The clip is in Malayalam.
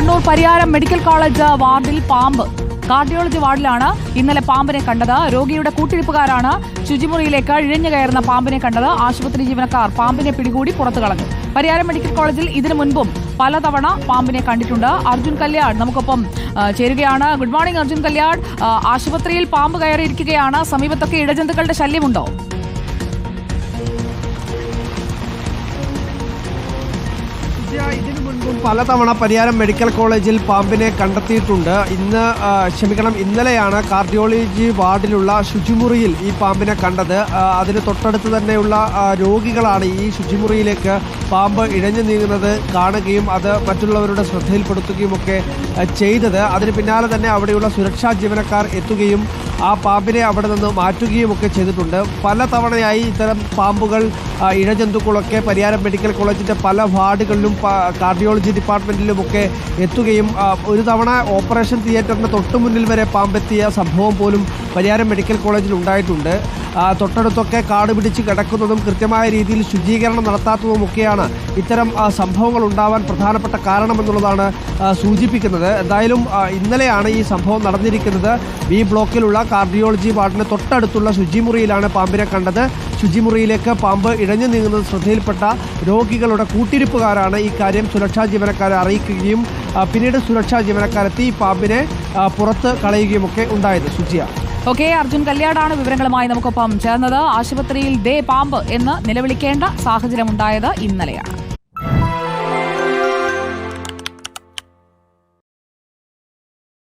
കണ്ണൂർ പരിയാരം മെഡിക്കൽ കോളേജ് വാർഡിൽ പാമ്പ്. കാർഡിയോളജി വാർഡിലാണ് ഇന്നലെ പാമ്പിനെ കണ്ടത്. രോഗിയുടെ കൂട്ടിരിപ്പുകാരാണ് ശുചിമുറിയിലേക്ക് ഇഴഞ്ഞു കയറുന്ന പാമ്പിനെ കണ്ടത്. ആശുപത്രി ജീവനക്കാർ പാമ്പിനെ പിടികൂടി പുറത്തു കളഞ്ഞു. പരിയാരം മെഡിക്കൽ കോളേജിൽ ഇതിനു മുൻപും പലതവണ പാമ്പിനെ കണ്ടിട്ടുണ്ട്. അർജുൻ കല്യാൺ നമുക്കൊപ്പം ചേരുകയാണ്. Good morning Arjun Kalyan. ആശുപത്രിയിൽ പാമ്പ് കയറിയിരിക്കുകയാണ്. സമീപത്തൊക്കെ ഇഴജന്തുക്കളുടെ ശല്യമുണ്ടോ? പലതവണ പരിയാരം മെഡിക്കൽ കോളേജിൽ പാമ്പിനെ കണ്ടെത്തിയിട്ടുണ്ട്. ഇന്ന് ക്ഷമിക്കണം ഇന്നലെയാണ് കാർഡിയോളജി വാർഡിലുള്ള ശുചിമുറിയിൽ ഈ പാമ്പിനെ കണ്ടത്. അതിന് തൊട്ടടുത്ത് തന്നെയുള്ള രോഗികളാണ് ഈ ശുചിമുറിയിലേക്ക് പാമ്പ് ഇഴഞ്ഞു നീങ്ങുന്നത് കാണുകയും അത് മറ്റുള്ളവരുടെ ശ്രദ്ധയിൽപ്പെടുത്തുകയും ഒക്കെ ചെയ്തത്. അതിന് പിന്നാലെ തന്നെ അവിടെയുള്ള സുരക്ഷാ ജീവനക്കാർ എത്തുകയും ആ പാമ്പിനെ അവിടെ നിന്ന് മാറ്റുകയും ഒക്കെ ചെയ്തിട്ടുണ്ട്. പല തവണയായി ഇത്തരം പാമ്പുകൾ ഇഴജന്തുക്കളൊക്കെ പരിയാരം മെഡിക്കൽ കോളേജിന്റെ പല വാർഡുകളിലും കാർഡിയോളജി ഡിപ്പാർട്ട്മെന്റിലുമൊക്കെ എത്തുകയും ഒരു തവണ ഓപ്പറേഷൻ തിയേറ്ററിന് തൊട്ടു മുന്നിൽ വരെ പാമ്പെത്തിയ സംഭവം പോലും പരിയാരം മെഡിക്കൽ കോളേജിൽ ഉണ്ടായിട്ടുണ്ട്. തൊട്ടടുത്തൊക്കെ കാട് പിടിച്ച് കിടക്കുന്നതും കൃത്യമായ രീതിയിൽ ശുചീകരണം നടത്താത്തതുമൊക്കെയാണ് ഇത്തരം സംഭവങ്ങൾ ഉണ്ടാവാൻ പ്രധാനപ്പെട്ട കാരണമെന്നുള്ളതാണ് സൂചിപ്പിക്കുന്നത്. എന്തായാലും ഇന്നലെയാണ് ഈ സംഭവം നടന്നിരിക്കുന്നത്. ബി ബ്ലോക്കിലുള്ള കാർഡിയോളജി വാർഡിന് തൊട്ടടുത്തുള്ള ശുചിമുറിയിലാണ് പാമ്പിനെ കണ്ടത്. ശുചിമുറിയിലേക്ക് പാമ്പ് ഇഴഞ്ഞു നീങ്ങുന്നത് ശ്രദ്ധയിൽപ്പെട്ട രോഗികളുടെ കൂട്ടിരിപ്പുകാരാണ് ഈ കാര്യം സുരക്ഷാ ജീവനക്കാരെ അറിയിക്കുകയും പിന്നീട് സുരക്ഷാ ജീവനക്കാരെത്തി പാമ്പിനെ പുറത്ത് കളയുകയുമൊക്കെ ഉണ്ടായത്. സുജിയ. ഓക്കെ അർജുൻ കല്യാടാണ് വിവരങ്ങളുമായി നമുക്കൊപ്പം ചേർന്നത്. ആശുപത്രിയിൽ ദേ പാമ്പ് എന്ന് നിലവിളിക്കേണ്ട സാഹചര്യമുണ്ടായത് ഇന്നലെയാണ്.